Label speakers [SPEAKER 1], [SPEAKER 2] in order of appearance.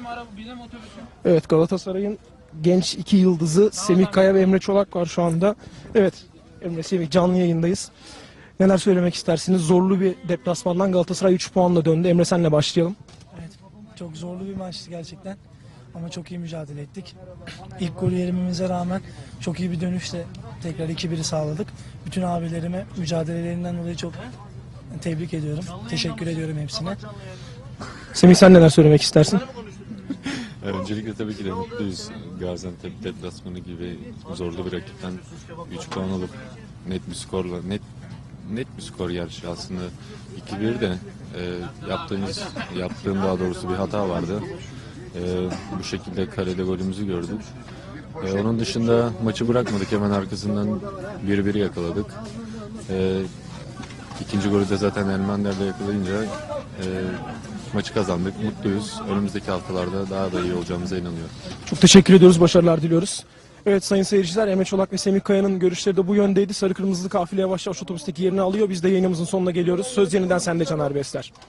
[SPEAKER 1] bizim araba bizim otobüsün.
[SPEAKER 2] Evet Galatasaray'ın genç iki yıldızı Semih Kaya ve Emre Çolak var şu anda. Evet Emre Semih canlı yayındayız. Neler söylemek istersiniz? Zorlu bir deplasmandan Galatasaray 3 puanla döndü. Emre senle başlayalım.
[SPEAKER 3] Evet, çok zorlu bir maçtı gerçekten. Ama çok iyi mücadele ettik. İlk golü yememize rağmen çok iyi bir dönüşle tekrar 2-1'i sağladık. Bütün abilerime mücadelelerinden dolayı çok tebrik ediyorum. Teşekkür ediyorum hepsine.
[SPEAKER 2] Semih sen neler söylemek istersin?
[SPEAKER 4] Öncelikle tabii ki de mutluyuz. Gaziantep deplasmanı gibi zorlu bir rakipten 3 puan alıp net bir skorla net net bir skor yarışı aslında 2-1 de e, yaptığımız yaptığım daha doğrusu bir hata vardı. E, bu şekilde kalede golümüzü gördük. E, onun dışında maçı bırakmadık hemen arkasından 1-1 yakaladık. E, ikinci golü de zaten Elmander'de yakalayınca e, maçı kazandık. Mutluyuz. Önümüzdeki haftalarda daha da iyi olacağımıza inanıyorum.
[SPEAKER 2] Çok teşekkür ediyoruz. Başarılar diliyoruz. Evet sayın seyirciler Emre Çolak ve Semih Kaya'nın görüşleri de bu yöndeydi. Sarı kırmızılı kafile yavaş yavaş otobüsteki yerini alıyor. Biz de yayınımızın sonuna geliyoruz. Söz yeniden sende Caner Besler.